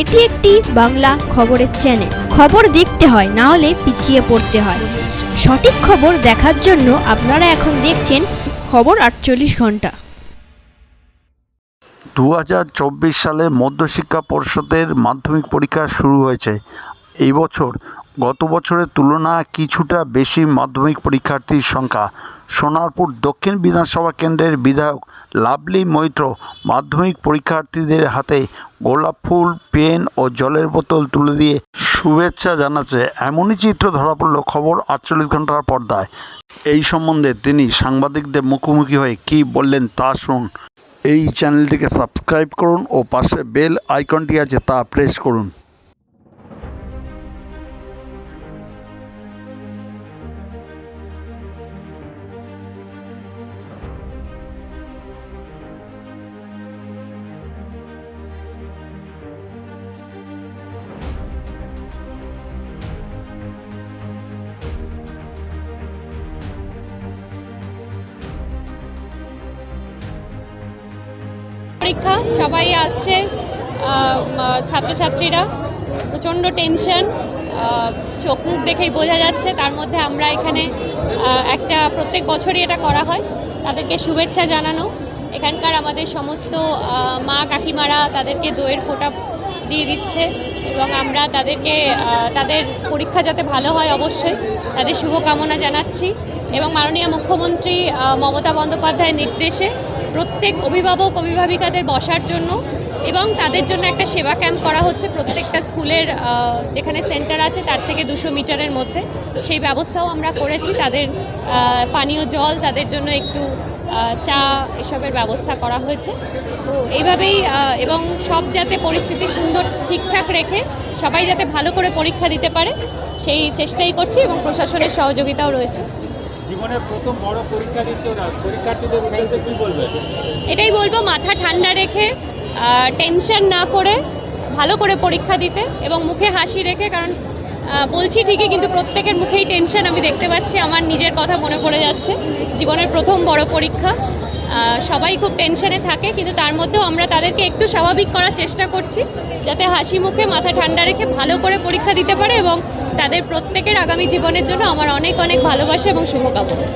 এটি একটি বাংলা খবরের চ্যানেল খবর দেখতে হয়, না হলে পিছিয়ে পড়তে হয়। সঠিক খবর দেখার জন্য আপনারা এখন দেখছেন খবর আটচল্লিশ ঘণ্টা। দু হাজার চব্বিশ সালে মধ্যশিক্ষা পর্ষদের মাধ্যমিক পরীক্ষা শুরু হয়েছে। এই বছর গত বছরের তুলনা কিছুটা বেশি মাধ্যমিক পরীক্ষার্থীর সংখ্যা। সোনারপুর দক্ষিণ বিধানসভা কেন্দ্রের বিধায়ক লাভলি মৈত্র মাধ্যমিক পরীক্ষার্থীদের হাতে গোলাপ ফুল, পেন ও জলের বোতল তুলে দিয়ে শুভেচ্ছা জানাচ্ছে। এমনই চিত্র ধরা পড়ল খবর আটচল্লিশ ঘণ্টার পর্দায়। এই সম্বন্ধে তিনি সাংবাদিকদের মুখোমুখি হয়ে কী বললেন তা শুনুন। এই চ্যানেলটিকে সাবস্ক্রাইব করুন ও পাশে বেল আইকনটি আছে তা প্রেস করুন। পরীক্ষা, সবাই আসছে ছাত্রছাত্রীরা। প্রচণ্ড টেনশন চোখ মুখ দেখেই বোঝা যাচ্ছে। তার মধ্যে আমরা এখানে একটা প্রত্যেক বছরই এটা করা হয়। তাদেরকে শুভেচ্ছা জানানো। এখানকার আমাদের সমস্ত মা কাকিমারা তাদেরকে দইয়ের ফোঁটা দিয়ে দিচ্ছে এবং আমরা তাদেরকে তাদের পরীক্ষা যাতে ভালো হয় অবশ্যই, তাদের শুভকামনা জানাচ্ছি। এবং মাননীয় মুখ্যমন্ত্রী মমতা বন্দ্যোপাধ্যায়ের নির্দেশে প্রত্যেক অভিভাবক, অভিভাবিকাদের বসার জন্য এবং তাদের জন্য একটা সেবা ক্যাম্প করা হচ্ছে প্রত্যেকটা স্কুলের যেখানে সেন্টার আছে তার থেকে দুশো মিটারের মধ্যে। সেই ব্যবস্থাও আমরা করেছি। তাদের পানীয় জল, তাদের জন্য একটু চা এসবের ব্যবস্থা করা হয়েছে। তো এইভাবেই এবং সব যাতে পরিস্থিতি সুন্দর ঠিকঠাক রেখে সবাই যাতে ভালো করে পরীক্ষা দিতে পারে, সেই চেষ্টাই করছি এবং প্রশাসনের সহযোগিতাও রয়েছে। জীবনের প্রথম বড় পরীক্ষা দিচ্ছে ওরা। পরীক্ষার্থীদের উদ্দেশ্যে কি বলবে? এটাই বলব, মাথা ঠান্ডা রেখে টেনশন না করে, ভালো করে পরীক্ষা দিতে এবং মুখে হাসি রেখে, কারণ বলছি ঠিকই, কিন্তু প্রত্যেকের মুখেই টেনশন আমি দেখতে পাচ্ছি। আমার নিজের কথা মনে পড়ে যাচ্ছে। জীবনের প্রথম বড় পরীক্ষা। সবাই খুব টেনশনে থাকে, কিন্তু তার মধ্যেও আমরা তাদেরকে একটু স্বাভাবিক করার চেষ্টা করছি, যাতে হাসি মুখে, মাথা ঠান্ডা রেখে ভালো করে পরীক্ষা দিতে পারে এবং তাদের প্রত্যেকের আগামী জীবনের জন্য আমার অনেক অনেক ভালোবাসা এবং শুভকামনা।